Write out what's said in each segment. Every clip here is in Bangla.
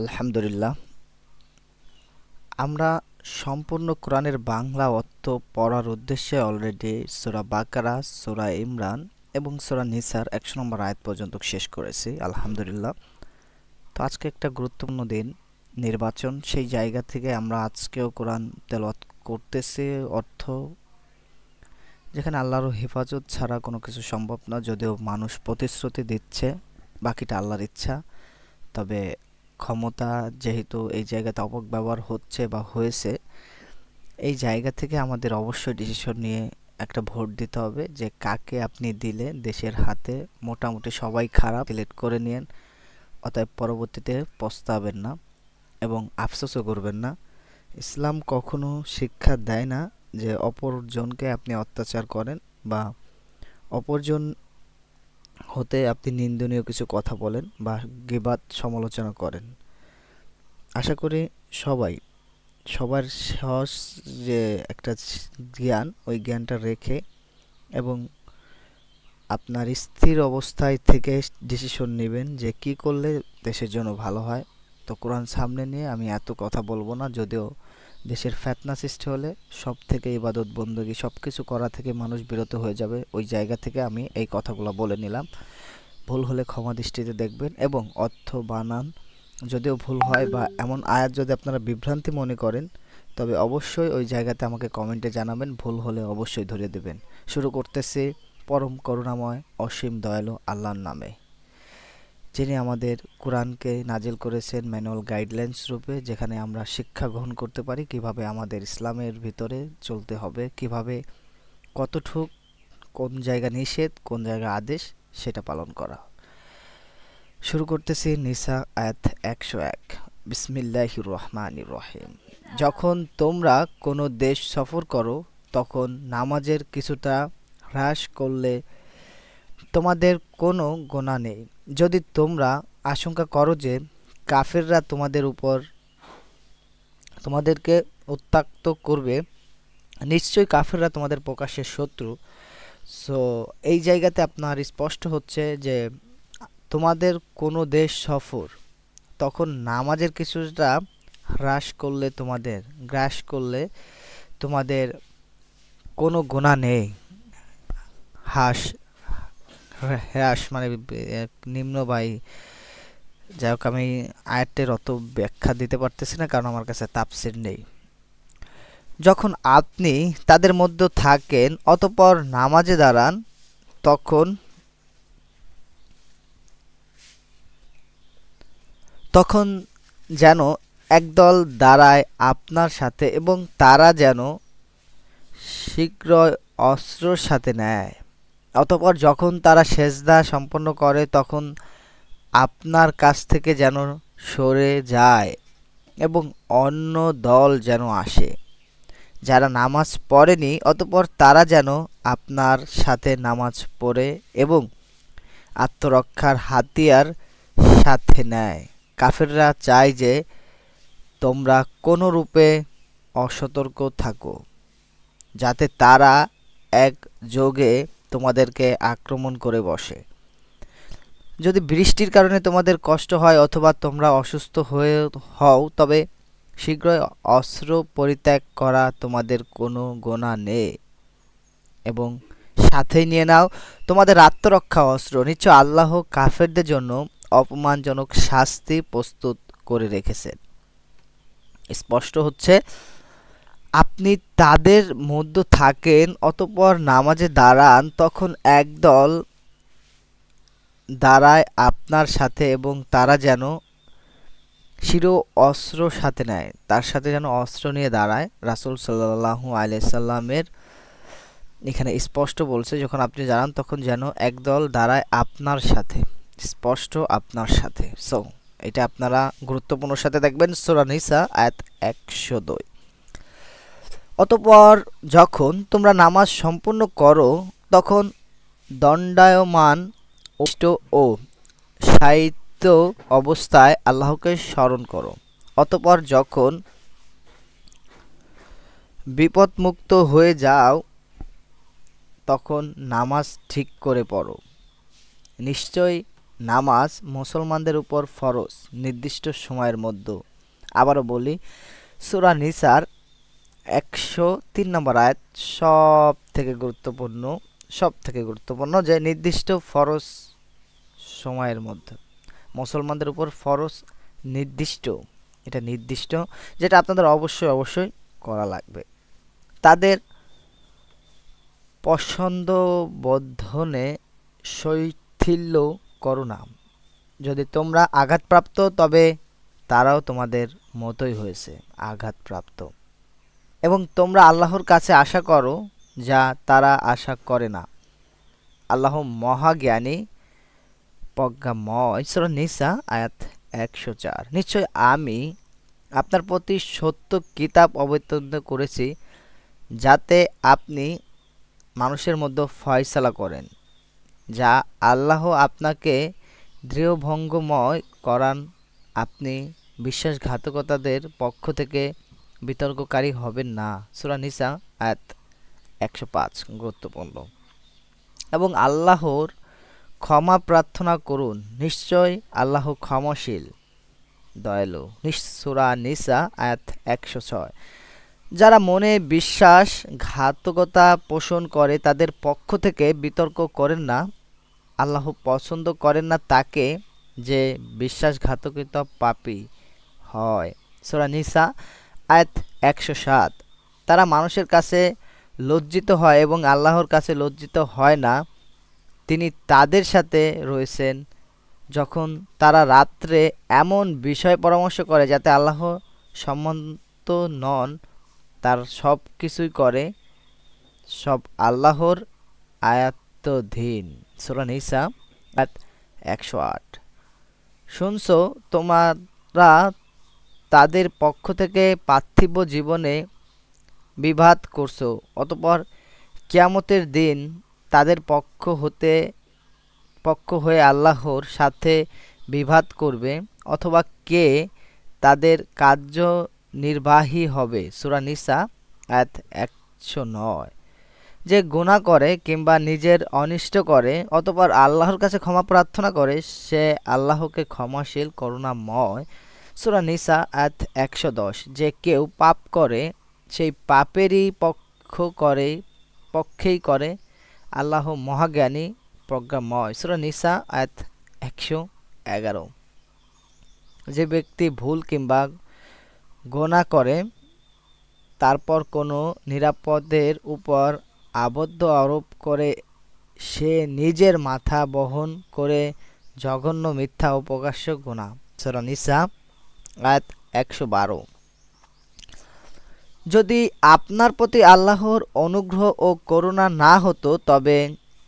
আলহামদুলিল্লাহ। আমরা সম্পূর্ণ কোরআনের বাংলা অর্থ পড়ার উদ্দেশ্যে অলরেডি সূরা বাকারা, সূরা ইমরান এবং সূরা নিসার একশো নম্বর আয়াত পর্যন্ত শেষ করেছি, আলহামদুলিল্লাহ। তো আজকে একটা গুরুত্বপূর্ণ দিন, নির্বাচন, সেই জায়গা থেকে আমরা আজকেও কোরআন তেলাওয়াত করতেছি, অর্থ যেখানে আল্লাহর হেফাজত ছাড়া কোনো কিছু সম্ভব না, যদিও মানুষ প্রতিশ্রুতি দিচ্ছে, বাকিটা আল্লাহর ইচ্ছা। তবে ক্ষমতা যেহেতু এই জায়গাতে অপব্যবহার হচ্ছে বা হয়েছে, এই জায়গা থেকে আমাদের অবশ্যই ডিসিশন নিয়ে একটা ভোট দিতে হবে যে কাকে আপনি দিলে দেশের হাতে মোটামুটি সবাই খারাপ সিলেক্ট করে নিন অতএব পরবর্তীতে পস্তাবেন না এবং আফসোসও করবেন না। ইসলাম কখনো শিক্ষা দেয় না যে অপরজনকে আপনি অত্যাচার করেন বা অপরজন হতে আপনি নিন্দনীয় কিছু কথা বলেন বা গিবাদ সমালোচনা করেন। আশা করি সবাই, সবার সহজ যে একটা জ্ঞান, ওই জ্ঞানটা রেখে এবং আপনার স্থির অবস্থায় থেকে ডিসিশন নেবেন যে কি করলে দেশের জন্য ভালো হয়। তো কোরআন সামনে নিয়ে আমি এত কথা বলব না, যদিও দেশের ফ্যাতনা সৃষ্টি হলে সব থেকে ইবাদত বন্দী সব কিছু করা থেকে মানুষ বিরত হয়ে যাবে। ওই জায়গা থেকে আমি এই কথাগুলো বলে নিলাম। ভুল হলে ক্ষমা দৃষ্টিতে দেখবেন এবং অর্থ বানান। যদিও ভুল হয় বা এমন আয়াত যদি আপনারা বিভ্রান্তি মনে করেন, তবে অবশ্যই ওই জায়গাতে আমাকে কমেন্টে জানাবেন, ভুল হলে অবশ্যই ধরে দেবেন। শুরু করতেছি পরম করুণাময়, অসীম দয়ালু আল্লাহর নামে। যিনি আমাদের কোরআনকে নাজিল করেছেন ম্যানুয়াল গাইডলাইন্স রূপে, যেখানে আমরা শিক্ষা গ্রহণ করতে পারি, কীভাবে আমাদের ইসলামের ভিতরে চলতে হবে, কীভাবে কতটুক, কোন জায়গা নিষেধ, কোন জায়গা আদেশ, সেটা পালন করা। শুরু করতেছি নিসা আয়াত একশো এক। বিসমিল্লাহ রহমান রহিম। যখন তোমরা কোনো দেশ সফর করো, তখন নামাজের কিছুটা হ্রাস করলে তোমাদের কোনো গোনা নেই। যদি তোমরা আশঙ্কা করো যে কাফেররা তোমাদের উপর তোমাদেরকে উত্তাক্ত করবে, নিশ্চয়ই কাফেররা তোমাদের প্রকাশের শত্রু। সো এই জায়গাতে আপনার স্পষ্ট হচ্ছে যে তোমাদের কোনো দেশ সফর, তখন নামাজের কিছুটা হ্রাস করলে তোমাদের, গ্রাস করলে তোমাদের কোনো গোনা নেই। হাস হ্রাস মানে নিম্ন বাই, যাই হোক, আমি আয়াতের অত ব্যাখ্যা দিতে পারতেছি না, কারণ আমার কাছে তাপসির নেই। যখন আপনি তাদের মধ্যে থাকেন, অতপর নামাজে দাঁড়ান, তখন তখন যেন একদল দাঁড়ায় আপনার সাথে এবং তারা যেন শীঘ্রই অস্ত্রর সাথে নেয়। অতপর যখন তারা সেজদা সম্পন্ন করে, তখন আপনার কাছ থেকে যেন সরে যায় এবং অন্য দল যেন আসে। যারা নামাজ পড়েনি, অতপর তারা যেন আপনার সাথে নামাজ পড়ে এবং আত্মরক্ষার হাতিয়ার সাথে নেয়। কাফেররা চায় যে তোমরা কোনো রূপে অসতর্ক থাকো, যাতে তারা এক যোগে তোমাদেরকে আক্রমণ করে বসে। যদি বৃষ্টির কারণে তোমাদের কষ্ট হয় অথবা তোমরা অসুস্থ হয়ে হও, তবে শীঘ্রই অস্ত্র পরিত্যাগ করা তোমাদের কোনো গোনা নেই। এবং সাথে নিয়ে নাও, তোমাদের আত্মরক্ষা অস্ত্র। নিশ্চয় আল্লাহ কাফেরদের জন্য অপমানজনক শাস্তি প্রস্তুত করে রেখেছেন। স্পষ্ট হচ্ছে আপনি তাদের মধ্যে থাকেন অতপর নামাজে দাঁড়ান, তখন একদল দাঁড়ায় আপনার সাথে এবং তারা যেন শিরো অস্ত্র সাথে নেয়। তার সাথে যেন অস্ত্র নিয়ে দাঁড়ায়। রাসুল সাল্লাহু আলাইসাল্লামের এখানে স্পষ্ট বলছে, যখন আপনি জানান তখন যেন একদল দাঁড়ায় আপনার সাথে। স্পষ্ট আপনার সাথে। সো এটা আপনারা গুরুত্বপূর্ণ সাথে দেখবেন। সোরানিসা আয়াত একশো দুই। অতপর যখন তোমরা নামাজ সম্পূর্ণ করো, তখন দণ্ডায়মান ও সাহিত্য অবস্থায় আল্লাহকে স্মরণ করো। অতপর যখন বিপদমুক্ত হয়ে যাও, তখন নামাজ ঠিক করে পড়ো। নিশ্চয় নামাজ মুসলমানদের উপর ফরজ, নির্দিষ্ট সময়ের মধ্যে। আবারও বলি, সুরা নিসার একশো তিন নম্বর আয়াত সব থেকে গুরুত্বপূর্ণ সব থেকে গুরুত্বপূর্ণ যে নির্দিষ্ট ফরজ সময়ের মধ্যে। মুসলমানদের উপর ফরজ নির্দিষ্ট, এটা নির্দিষ্ট যেটা আপনাদের অবশ্যই অবশ্যই করা লাগবে। তাদের পছন্দ বর্ধনে শৈথিল্য করো না। যদি তোমরা আঘাতপ্রাপ্ত, তবে তারাও তোমাদের মতোই হয়েছে, আঘাতপ্রাপ্ত। এবং তোমরা আল্লাহর কাছে আশা করো যা তারা আশা করে না। আল্লাহ মহাজ্ঞানী প্রজ্ঞাময় সুরা নিসা, আয়াত একশো চার। নিশ্চয় আমি আপনার প্রতি সত্য কিতাব অবতীর্ণ করেছি যাতে আপনি মানুষের মধ্যে ফয়সালা করেন, যা আল্লাহ আপনাকে দৃঢ়ভঙ্গময় করান। আপনি বিশ্বাসঘাতকতাদের পক্ষ থেকে বিতর্ককারী হবেন না। সুরা নিসা আয়াত একশো পাঁচ, গুরুত্বপূর্ণ। এবং আল্লাহর ক্ষমা প্রার্থনা করুন। নিশ্চয় আল্লাহ ক্ষমাশীল, দয়ালু। সুরা নিসা আয়াত একশো ছয়। যারা মনে বিশ্বাস, ঘাতকতা পোষণ করে, তাদের পক্ষ থেকে বিতর্ক করেন না। আল্লাহ পছন্দ করেন না তাকে যে বিশ্বাসঘাতকতা পাপী হয়। সোরা নিসা আয়াত একশো সাত। তারা মানুষের কাছে লজ্জিত হয় এবং আল্লাহর কাছে লজ্জিত হয় না। তিনি তাদের সাথে রয়েছেন যখন তারা রাত্রে এমন বিষয় পরামর্শ করে যাতে আল্লাহ সম্মত নন, তার সব কিছুই করে। সব আল্লাহর আয়াত্তধীন সুরান আয়াত একশো আট। শুনছো, তোমরা তাদের পক্ষ থেকে পার্থিব জীবনে বিভাদ করছ। অতপর কিয়ামতের দিন তাদের পক্ষ হতে, পক্ষ হয়ে আল্লাহর সাথে বিভাদ করবে, অথবা কে তাদের কার্য নির্বাহী হবে? সুরা নিসা, আয়াত একশো নয়। যে গুণা করে কিংবা নিজের অনিষ্ট করে, অতপর আল্লাহর কাছে ক্ষমা প্রার্থনা করে, সে আল্লাহকে ক্ষমাশীল, করুণাময় সুরা নিসা আয়াত একশো দশ, যে কেউ পাপ করে, সেই পাপেরই পক্ষ করে, পক্ষেই করে। আল্লাহ মহাজ্ঞানী প্রজ্ঞাময়। সুরা নিসা আয়াত একশো এগারো। যে ব্যক্তি ভুল কিংবা গোনা করে, তারপর কোনো নিরাপদের উপর আবদ্ধ আরোপ করে, সে নিজের মাথা বহন করে জঘন্য মিথ্যা ও প্রকাশ্য গোনা। সুরা নিসা আয়াত একশো বারো। যদি আপনার প্রতি আল্লাহর অনুগ্রহ ও করুণা না হতো, তবে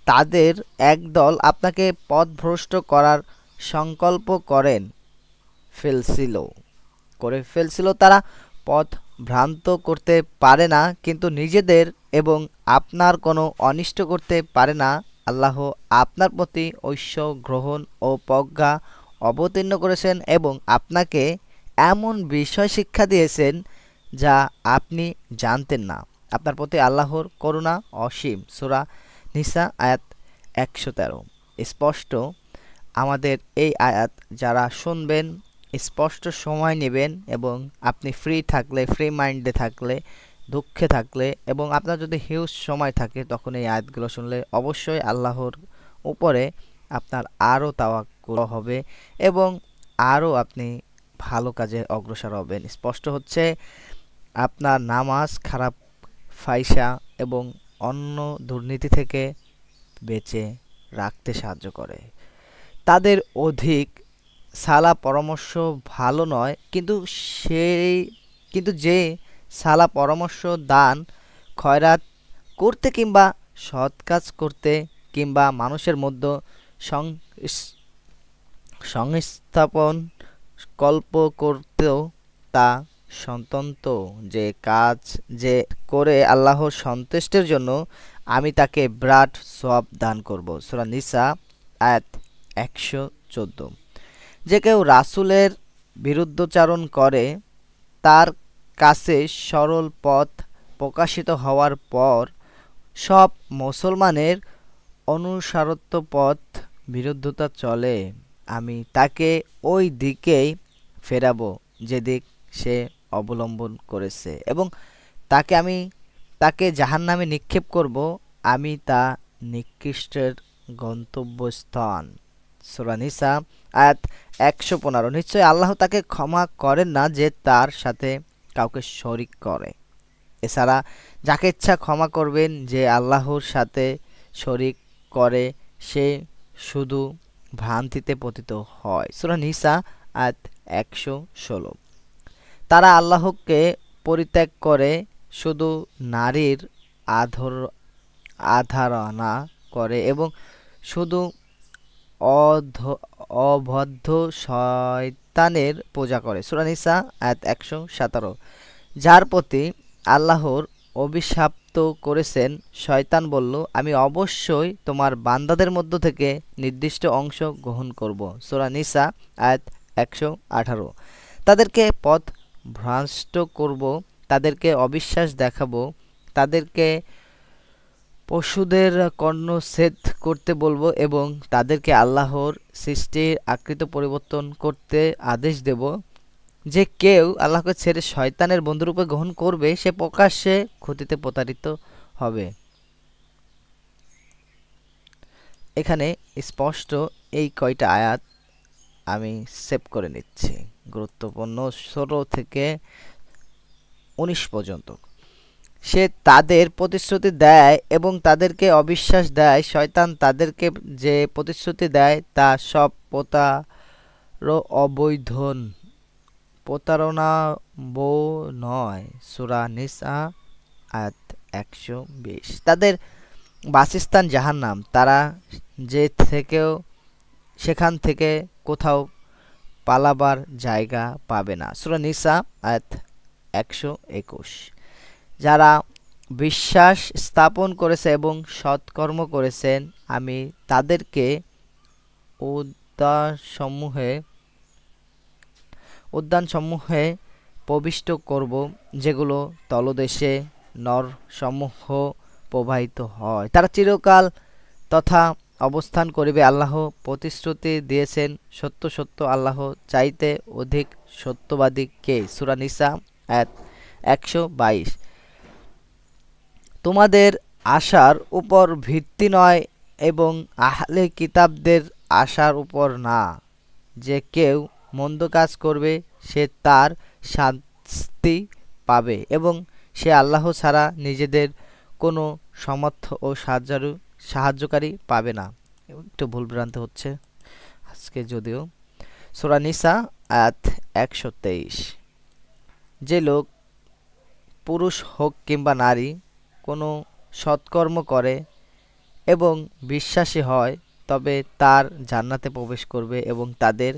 তাদের একদল আপনাকে পথভ্রষ্ট করার সংকল্প করেন। ফেলছিল। করে ফেলছিল তারা পথ ভ্রান্ত করতে পারে না, কিন্তু নিজেদের এবং আপনার কোনো অনিষ্ট করতে পারে না। আল্লাহ আপনার প্রতি ঐশ্য গ্রহণ ও প্রজ্ঞা অবতীর্ণ করেছেন এবং আপনাকে এমন বিষয় শিক্ষা দিয়েছেন যা আপনি জানতেন না। আপনার প্রতি আল্লাহর করুণা অসীম। সুরা নিসা, আয়াত একশো তেরো। স্পষ্ট আমাদের এই আয়াত যারা শুনবেন, স্পষ্ট সময় নেবেন এবং আপনি ফ্রি থাকলে ফ্রি মাইন্ডে থাকলে, দুঃখে থাকলে এবং আপনার যদি হিউজ সময় থাকে, তখন এই আয়াতগুলো শুনলে অবশ্যই আল্লাহর উপরে আপনার আরও তাওয়াক্কুল হবে এবং আরও আপনি ভালো কাজে অগ্রসর হবেন। স্পষ্ট হচ্ছে, আপনার নামাজ খারাপ ফাইসা এবং অন্য দুর্নীতি থেকে বেঁচে রাখতে সাহায্য করে। তাদের অধিক সালা পরামর্শ ভালো নয়, কিন্তু সেই, কিন্তু যে সালা পরামর্শ, দান, খয়রাত করতে কিংবা সৎ কাজ করতে কিংবা মানুষের মধ্যে সংস্থাপন কল্প করতেও তা সন্তন্ত যে কাজ যে করে আল্লাহর সন্তুষ্টের জন্য আমি তাকে ব্রাড সব দান করব। সুরা নিসা, আয়াত একশো চোদ্দ। যে কেউ রাসুলের বিরুদ্ধচারণ করে, তার কাছে সরল পথ প্রকাশিত হওয়ার পর সব মুসলমানের অনুসারত্ব পথ বিরুদ্ধতা চলে। আমি তাকে ওই দিকেই ফেরাবো যেদিক সে অবলম্বন করেছে এবং তাকে আমি, তাকে জাহান্নামে নিক্ষেপ করব, আমি তা নিকৃষ্টের গন্তব্যস্থান। সূরা নিসা, আয়াত একশো পনেরো। নিশ্চয়ই আল্লাহ তাকে ক্ষমা করেন না যে তার সাথে কাউকে শরিক করে। এছাড়া যাকে ইচ্ছা ক্ষমা করবেন যে আল্লাহর সাথে শরিক করে, সে শুধু ভ্রান্তিতে পতিত হয়। সূরা নিসা, আয়াত একশো ষোলো। তারা আল্লাহকে পরিত্যাগ করে শুধু নারীর আধর, আধারণা করে এবং শুধু অধ অবদ্ধ শয়তানের পূজা করে। সূরা নিসা, আয়াত একশো সতেরো। যার প্রতি আল্লাহর অভিশাপ্ত করেছেন, শয়তান বলল, আমি অবশ্যই তোমার বান্দাদের মধ্য থেকে নির্দিষ্ট অংশ গ্রহণ করব। সূরা নিসা, আয়াত একশো আঠারো। তাদেরকে পথ ভ্রষ্ট করব, তাদেরকে অবিশ্বাস দেখাবো, তাদেরকে পশুদের কর্ণ ছেদ করতে বলব এবং তাদেরকে আল্লাহর সৃষ্টির আকৃত পরিবর্তন করতে আদেশ দেব। যে কেউ আল্লাহকে ছেড়ে শয়তানের বন্ধুরূপে গ্রহণ করবে, সে প্রকাশ্যে ক্ষতিতে প্রতারিত হবে। এখানে স্পষ্ট এই কয়টা আয়াত আমি সেভ করে নিচ্ছি। গুরুত্বপূর্ণ ষোলো থেকে উনিশ পর্যন্ত। সে তাদের প্রতিশ্রুতি দেয় এবং তাদেরকে অবিশ্বাস দেয়। শয়তান তাদেরকে যে প্রতিশ্রুতি দেয়, তা সব প্রতার অবৈধ প্রতারণা বো নয়, সুরা নিসা, আয়াত একশো বিশ। তাদের বাসস্থান জাহান্নাম। তারা যে থেকেও সেখান থেকে কোথাও পালাবার জায়গা পাবে না। সুরা নিসা, আয়াত একশো একুশ। যারা বিশ্বাস স্থাপন করেছে এবং সৎকর্ম করেছেন, আমি তাদেরকে উদ্যানসমূহে উদ্যানসমূহে প্রবিষ্ট করব, যেগুলো তলদেশে নরসমূহ প্রবাহিত হয়। তারা চিরকাল তথা অবস্থান করিবে। আল্লাহ প্রতিশ্রুতি দিয়েছেন, সত্য সত্য আল্লাহ চাইতে অধিক সত্যবাদী কে? সুরা নিসা এক একশো বাইশ। তোমাদের আশার উপর ভিত্তি নয় এবং আহলে কিতাবদের আশার উপর না। যে কেউ মন্দ কাজ করবে, সে তার শাস্তি পাবে এবং সে আল্লাহ ছাড়া নিজেদের কোনো সমর্থ ও সাহায্যারু, সাহায্যকারী পাবে না। একটু ভুলভ্রান্ত হচ্ছে আজকে যদিও। সোরানিসা আয়াত একশো তেইশ। যে লোক পুরুষ হোক কিংবা নারী, কোনো সৎকর্ম করে এবং বিশ্বাসী হয়, তবে তার জান্নাতে প্রবেশ করবে এবং তাদের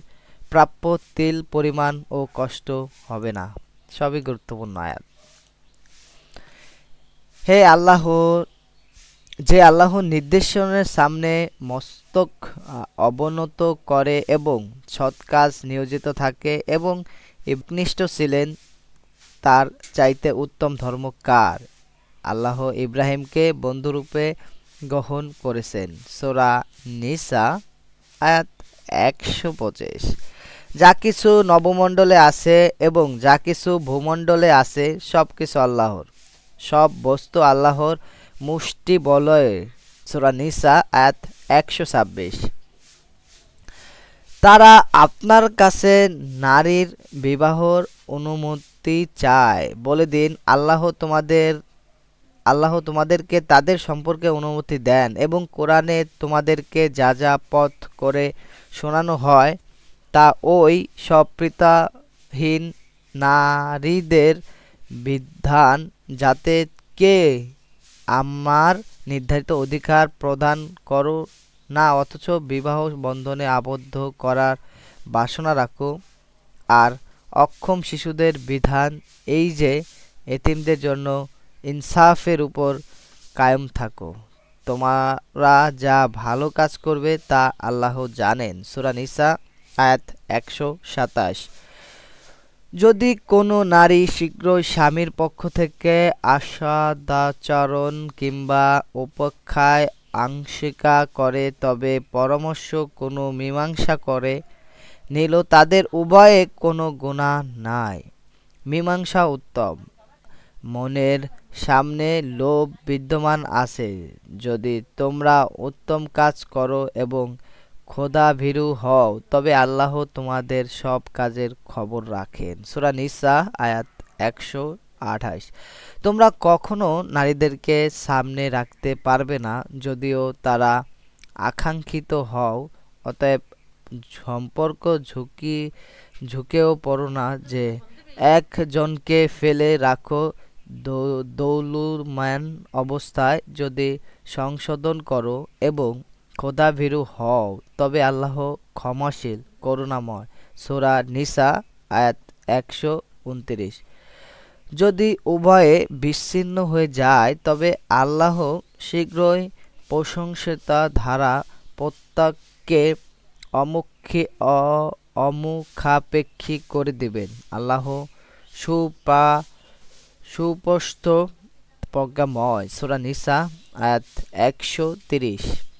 প্রাপ্য তিল, পরিমাণ ও কষ্ট হবে না। সবই গুরুত্বপূর্ণ আয়াত। হে আল্লাহ, যে আল্লাহর নির্দেশনের সামনে মস্তক অবনত করে এবং সৎ কাজ নিয়োজিত থাকে এবং ইবনিষ্ঠ ছিলেন, তার চাইতে উত্তম ধর্ম কার? আল্লাহ ইব্রাহিমকে বন্ধুরূপে গ্রহণ করেছেন। সোরা নিসা, আয়াত একশো পঁচিশ। যা কিছু নবমণ্ডলে আছে এবং যা কিছু ভূমণ্ডলে আছে, সব কিছু আল্লাহর। সব বস্তু আল্লাহর মুষ্টি বলয়। সোরা নিসা, আয়াত একশো ছাব্বিশ। তারা আপনার কাছে নারীর বিবাহর অনুমতি চায়। বলে দিন, আল্লাহ তোমাদের, আল্লাহ তোমাদেরকে তাদের সম্পর্কে অনুমতি দেন এবং কোরআনে তোমাদেরকে যা যা পথ করে শোনানো হয় তা ওই সপ্রিতাহীন নারীদের বিধান যাতে কে আমার নির্ধারিত অধিকার প্রদান করো না, অথচ বিবাহ বন্ধনে আবদ্ধ করার বাসনা রাখো। আর অক্ষম শিশুদের বিধান এই যে, এতিমদের জন্য ইনসাফের উপর কায়েম থাকো। তোমরা যা ভালো কাজ করবে তা আল্লাহ জানেন। সুরা নিসা আয়াত একশো সাতাশ। যদি কোনো নারী শীঘ্রই স্বামীর পক্ষ থেকে আসাদাচরণ কিংবা উপেক্ষায় আংশিকা করে তবে পরামর্শ কোনো মীমাংসা করে নিল তাদের উভয়ে কোনো গুণা নাই। মীমাংসা উত্তম। মনের সামনে লোভ বিদ্যমান আছে। যদি তোমরা উত্তম কাজ করো এবং খোদা ভীরু হও, তবে আল্লাহ তোমাদের সব কাজের খবর রাখেন। সূরা নিসা, আয়াত একশো আঠাশ। তোমরা কখনো নারীদেরকে সামনে রাখতে পারবে না, যদিও তারা আকাঙ্ক্ষিত হও, অতএব সম্পর্ক ঝুঁকি, ঝুঁকেও পড়ো না যে একজনকে ফেলে রাখো দৌ- দৌলুরমান অবস্থায় যদি সংশোধন করো এবং খোদাভীরু হও, তবে আল্লাহ ক্ষমাশীল, করুণাময়। সোরা নিসা, আয়াত একশো উনত্রিশ। যদি উভয়ে বিচ্ছিন্ন হয়ে যায়, তবে আল্লাহ শীঘ্রই প্রশংসিতা ধারা প্রত্যেককে অমুখী অমুখাপেক্ষী করে দিবেন। আল্লাহ সুপা, সুস্পষ্ট প্রজ্ঞাময়। সূরা নিসা, আয়াত একশো তিরিশ।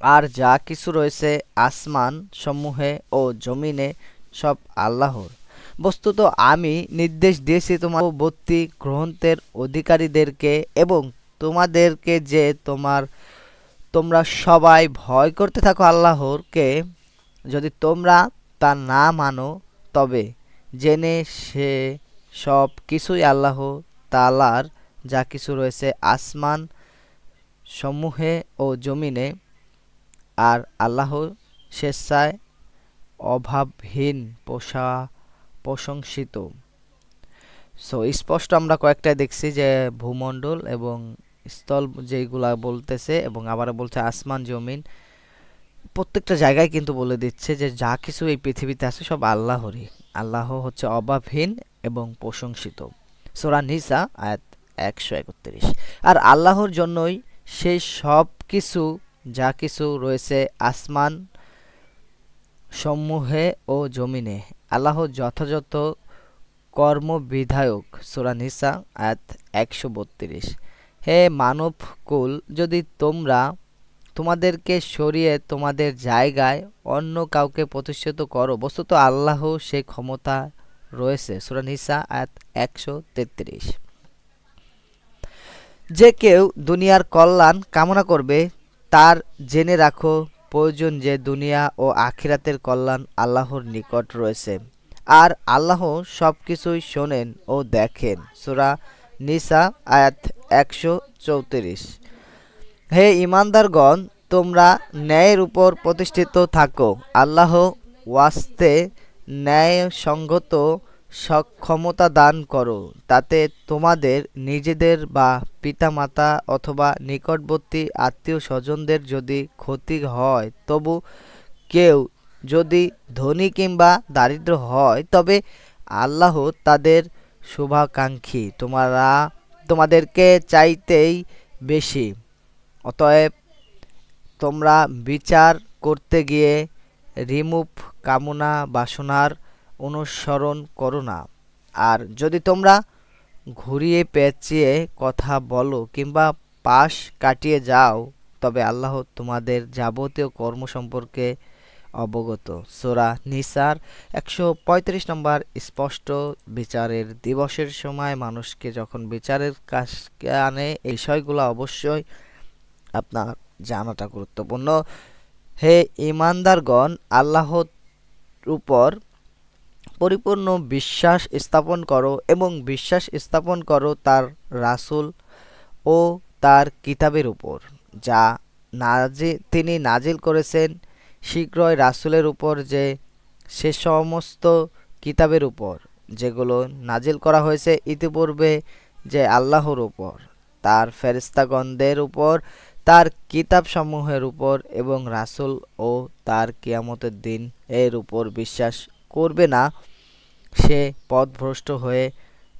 আর যা কিছু রয়েছে আসমান সমূহে ও জমিনে সব আল্লাহর। বস্তুত আমি নির্দেশ দিয়েছি তোমার পূর্ববর্তী গ্রন্থের অধিকারীদেরকে এবং তোমাদেরকে যে তোমার, তোমরা সবাই ভয় করতে থাকো আল্লাহরকে, যদি তোমরা তা না মানো, তবে জেনে সে সব কিছুই আল্লাহ তালার যা কিছু রয়েছে আসমান সমূহে ও জমিনে আর আল্লাহ স্বেচ্ছায় অভাবহীন পোষা প্রশংসিত। সো স্পষ্ট আমরা কয়েকটা দেখছি যে ভূমণ্ডল এবং স্থল যেগুলা বলতেছে এবং আবার বলছে আসমান জমিন, প্রত্যেকটা জায়গায় কিন্তু বলে দিচ্ছে যে যা কিছু এই পৃথিবীতে আছে সব আল্লাহরই। আল্লাহ হচ্ছে অভাবহীন এবং প্রশংসিত। সোরা নিসা আয়াত একশো একত্রিশ। আর আল্লাহর জন্যই সেই সব কিছু যা কিছু রয়েছে আসমান সমূহে ও জমিনে। আল্লাহ যথাযথ কর্মবিধায়ক। সুরা নিসা, আয়াত একশো বত্রিশ। হে মানব কুল যদি তোমরা তোমাদেরকে সরিয়ে তোমাদের জায়গায় অন্য কাউকে প্রতিষ্ঠিত করো, বস্তুত আল্লাহ সে ক্ষমতা রয়েছে। সুরা নিসা, আয়াত একশো তেত্রিশ। যে কেউ দুনিয়ার কল্যাণ কামনা করবে তার জেনে রাখো, প্রয়োজন যে দুনিয়া ও আখিরাতের কল্যাণ আল্লাহর নিকট রয়েছে। আর আল্লাহ সব কিছুই শোনেন ও দেখেন। সুরা নিসা, আয়াত একশো চৌত্রিশ। হে ইমানদারগণ তোমরা ন্যায়ের উপর প্রতিষ্ঠিত থাকো। আল্লাহ ওয়াস্তে ন্যায়সঙ্গত সক্ষমতা দান করো, তাতে তোমাদের নিজেদের বা পিতামাতা অথবা নিকটবর্তী আত্মীয় স্বজনদের যদি ক্ষতি হয়, তবু কেউ যদি ধনী কিংবা দারিদ্র হয়, তবে আল্লাহ তাদের শুভাকাঙ্ক্ষী। তোমরা তোমাদেরকে চাইতেই বেশি। অতএব তোমরা বিচার করতে গিয়ে রিমুভ কামনা বাসনার অনুসরণ করো না। আর যদি তোমরা ঘুরিয়ে পেঁচিয়ে কথা বলো কিংবা পাশ কাটিয়ে যাও, তবে আল্লাহ তোমাদের যাবতীয় কর্ম সম্পর্কে অবগত। সোরা নিসার একশো পঁয়ত্রিশ নম্বর স্পষ্ট বিচারের দিবসের সময় মানুষকে যখন বিচারের কাজকে আনে, এই বিষয়গুলো অবশ্যই আপনার জানাটা গুরুত্বপূর্ণ। হে ইমানদারগণ আল্লাহর উপর পরিপূর্ণ বিশ্বাস স্থাপন করো এবং বিশ্বাস স্থাপন করো তার রাসূল ও তার কিতাবের উপর, যা নাজি, তিনি নাজিল করেছেন শীঘ্রই রাসূলের উপর যে সে সমস্ত কিতাবের উপর, যেগুলো নাজিল করা হয়েছে ইতিপূর্বে যে আল্লাহর উপর, তার ফেরেশতাগণদের উপর, তার কিতাবসমূহের উপর এবং রাসূল ও তার কিয়ামতের দিন এর উপর বিশ্বাস করবে না। সে পথভ্রষ্ট হয়ে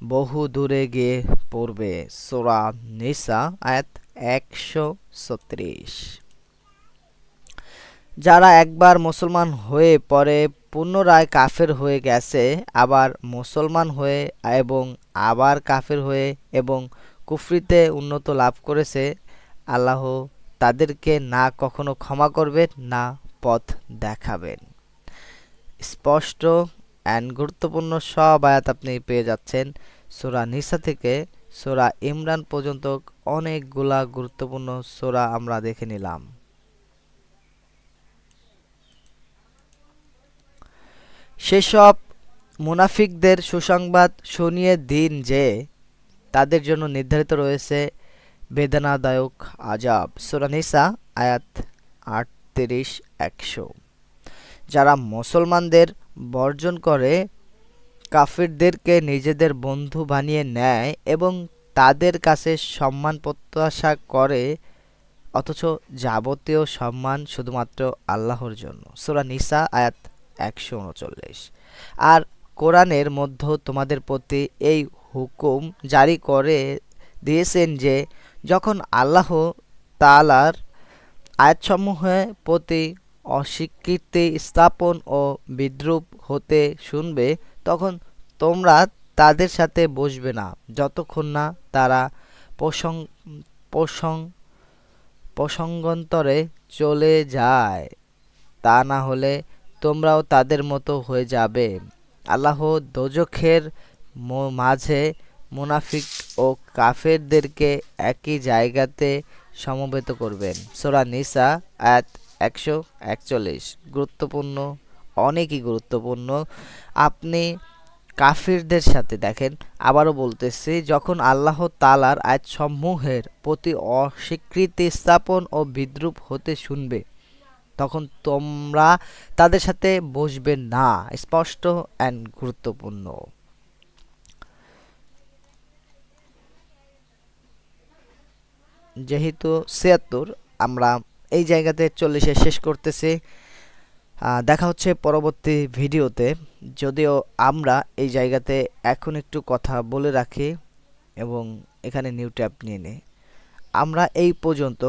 বহু দূরে গিয়ে পড়বে। সোরা নিসা, আয়াত একশো ছত্রিশ। যারা একবার মুসলমান হয়ে পরে পুনরায় কাফের হয়ে গেছে, আবার মুসলমান হয়ে এবং আবার কাফের হয়ে এবং কুফরিতে উন্নত লাভ করেছে, আল্লাহ তাদেরকে না কখনো ক্ষমা করবেন, না পথ দেখাবেন। স্পষ্ট অ্যান্ড গুরুত্বপূর্ণ সব আয়াত আপনি পেয়ে যাচ্ছেন। সোরা নিসা থেকে সোরা ইমরান পর্যন্ত অনেকগুলা গুরুত্বপূর্ণ সোরা আমরা দেখে নিলাম। সেসব মুনাফিকদের সুসংবাদ শুনিয়ে দিন যে তাদের জন্য নির্ধারিত রয়েছে বেদনাদায়ক আজাব সুরা নিসা আয়াত আটত্রিশ একশো। যারা মুসলমানদের বর্জন করে, কাফিরদেরকে নিজেদের বন্ধু বানিয়ে নেয় এবং তাদের কাছে সম্মান প্রত্যাশা করে, অথচ যাবতীয় সম্মান শুধুমাত্র আল্লাহর জন্য। সুরা নিসা, আয়াত একশো উনচল্লিশ। আর কোরআনের মধ্য তোমাদের প্রতি এই হুকুম জারি করে দিয়েছেন যে, যখন আল্লাহ তালার আয়াতসমূহের প্রতি অস্বীকৃতি স্থাপন ও বিদ্রুপ হতে শুনবে, তখন তোমরা তাদের সাথে বসবে না। যতক্ষণ না তারা প্রসং প্রসং, প্রসঙ্গান্তরে চলে যায়, তা না হলে তোমরাও তাদের মতো হয়ে যাবে। আল্লাহ দোজখের মাঝে মুনাফিক ও কাফেরদেরকে একই জায়গাতে সমবেত করবেন। সোরা নিসা আয়াত একশো একচল্লিশ। গুরুত্বপূর্ণ, অনেকই গুরুত্বপূর্ণ। আপনি কাফিরদের সাথে দেখেন, আবারও বলতেছি, যখন আল্লাহ তালার আয়াতসমূহের প্রতি অস্বীকৃতি স্থাপন ও বিদ্রুপ হতে শুনবে, তখন তোমরা তাদের সাথে বসবে না। স্পষ্ট অ্যান্ড গুরুত্বপূর্ণ। যেহেতু ছিয়াত্তর, আমরা এই জায়গাতে চল্লিশে শেষ করতেছি। দেখা হচ্ছে পরবর্তী ভিডিওতে। যদিও আমরা এই জায়গাতে এখন একটু কথা বলে রাখি এবং এখানে নিউ ট্যাপ নিয়ে নিই। আমরা এই পর্যন্ত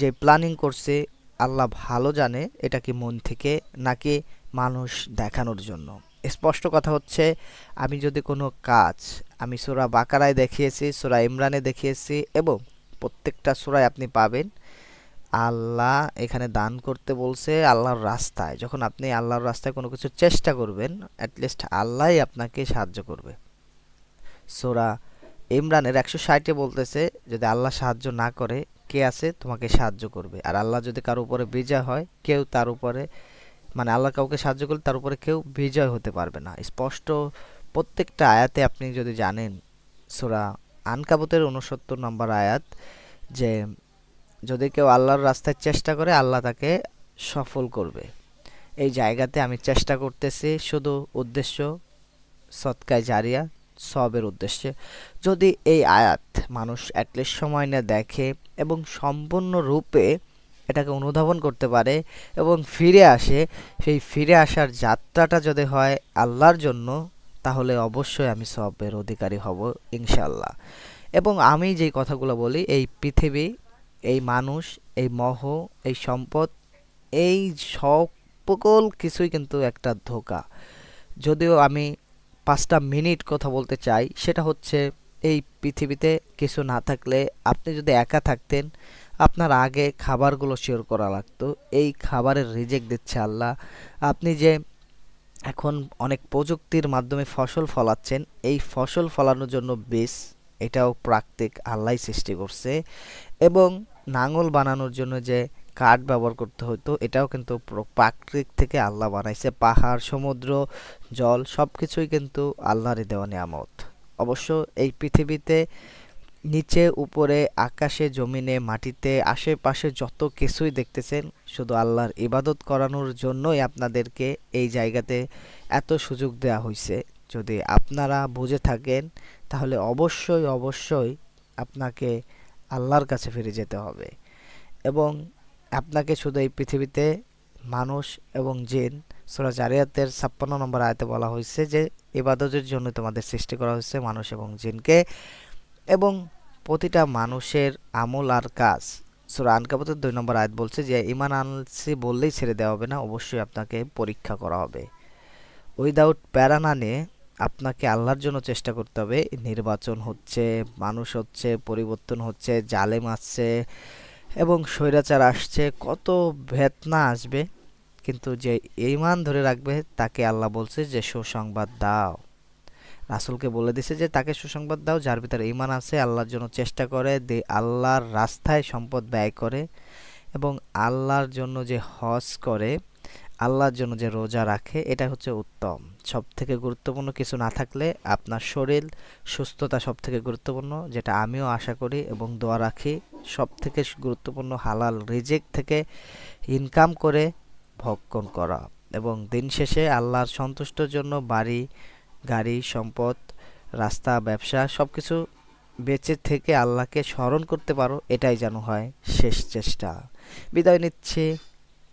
যে প্ল্যানিং করছি, আল্লাহ ভালো জানে এটা কি মন থেকে নাকি মানুষ দেখানোর জন্য। স্পষ্ট কথা হচ্ছে, আমি যদি কোনো কাজ আমি সোরা বাকারায় দেখিয়েছি, সোরা ইমরানে দেখিয়েছি এবং প্রত্যেকটা সোরায় আপনি পাবেন। আল্লাহ এখানে দান করতে বলছে আল্লাহর রাস্তায়। যখন আপনি আল্লাহর রাস্তায় কোনো কিছু চেষ্টা করবেন অ্যাটলিস্ট আল্লাহই আপনাকে সাহায্য করবে। সোরা ইমরানের একশো ষাটে বলতেছে, যদি আল্লাহ সাহায্য না করে, কে আছে? তোমাকে সাহায্য করবে। আর আল্লাহ যদি কারও উপরে বিজয় হয়, কেউ তার উপরে মানে আল্লাহ কাউকে সাহায্য করলে তার উপরে কেউ বিজয় হতে পারবে না। স্পষ্ট প্রত্যেকটা আয়াতে আপনি যদি জানেন, সোরা আনকাবতের উনসত্তর নম্বর আয়াত, যে যদি কেউ আল্লাহর রাস্তায় চেষ্টা করে, আল্লাহ তাকে সফল করবে। এই জায়গাতে আমি চেষ্টা করতেছি, শুধু উদ্দেশ্য সৎকায় জারিয়া, সবের উদ্দেশ্যে। যদি এই আয়াত মানুষ অ্যাটলিস্ট সময় না দেখে এবং সম্পূর্ণরূপে এটাকে অনুধাবন করতে পারে এবং ফিরে আসে, সেই ফিরে আসার যাত্রাটা যদি হয় আল্লাহর জন্য, তাহলে অবশ্যই আমি সবের অধিকারী হব ইনশাল্লাহ এবং আমি যেই কথাগুলো বলি, এই পৃথিবী এই মানুষ, এই মহ, এই সম্পদ, এই সকল কিছুই কিন্তু একটা ধোকা। যদিও আমি পাঁচটা মিনিট কথা বলতে চাই, সেটা হচ্ছে এই পৃথিবীতে কিছু না থাকলে আপনি যদি একা থাকতেন, আপনার আগে খাবারগুলো শেয়ার করা লাগতো। এই খাবারের রিজেক্ট দিচ্ছে আল্লাহ। আপনি যে এখন অনেক প্রযুক্তির মাধ্যমে ফসল ফলাচ্ছেন, এই ফসল ফলানোর জন্য বীজ এটাও প্রাকৃতিক আল্লাহ সৃষ্টি করছে। এবং নাঙল বানানোর জন্য যে কাঠ ব্যবহার করতে হতো এটাও কিন্তু প্রাকৃতিক থেকে আল্লাহ বানাইছে। পাহাড়, সমুদ্র, জল সব কিছুই কিন্তু আল্লাহরই দেওয়া নিয়ামত। অবশ্য এই পৃথিবীতে নিচে, উপরে, আকাশে, জমিনে, মাটিতে, আশেপাশে যত কিছুই দেখতেছেন, শুধু আল্লাহর ইবাদত করানোর জন্যই আপনাদেরকে এই জায়গাতে এত সুযোগ দেওয়া হয়েছে যদি আপনারা বুঝে থাকেন, তাহলে অবশ্যই অবশ্যই আপনাকে আল্লাহর কাছে ফিরে যেতে হবে। এবং আপনাকে শুধু এই পৃথিবীতে মানুষ এবং জিন, সোরা জারিয়াতের ছাপ্পান্ন নম্বর আয়তে বলা হয়েছে যে, ইবাদতের জন্য তোমাদের সৃষ্টি করা হয়েছে মানুষ এবং জিনকে। এবং প্রতিটা মানুষের আমল আর কাজ, সুরা আনকাবতের দুই নম্বর আয়াত বলছে যে, ইমান আনসি বললেই ছেড়ে দেওয়া হবে না, অবশ্যই আপনাকে পরীক্ষা করা হবে। উইদাউট প্যারা না নিয়ে আপনাকে আল্লাহর জন্য চেষ্টা করতে হবে। নির্বাচন হচ্ছে, মানুষ হচ্ছে, পরিবর্তন হচ্ছে, জালেম আসছে এবং স্বৈরাচার আসছে। কত ভেতনা আসবে। কিন্তু যে ইমান ধরে রাখবে, তাকে আল্লাহ বলছে যে, সুসংবাদ দাও। রাসুলকে বলে দিছে যে, তাকে সুসংবাদ দাও, যার ভিতরে ইমান আছে, আল্লাহর জন্য চেষ্টা করে, দে, আল্লাহর রাস্তায় সম্পদ ব্যয় করে এবং আল্লাহর জন্য যে হজ করে আল্লাহর জন্য যে রোজা রাখে এটা হচ্ছে উত্তম। সব থেকে গুরুত্বপূর্ণ কিছু না থাকলে আপনার শরীর সুস্থতা সব থেকে গুরুত্বপূর্ণ, যেটা আমিও আশা করি এবং দোয়া রাখি। সব থেকে গুরুত্বপূর্ণ হালাল রিজেক থেকে ইনকাম করে ভক্ষণ করা এবং দিন শেষে আল্লাহর সন্তুষ্টর জন্য বাড়ি, গাড়ি, সম্পদ, রাস্তা, ব্যবসা সব কিছু বেঁচে থেকে আল্লাহকে স্মরণ করতে পারো, এটাই যেন হয় শেষ চেষ্টা। বিদায় নিচ্ছি।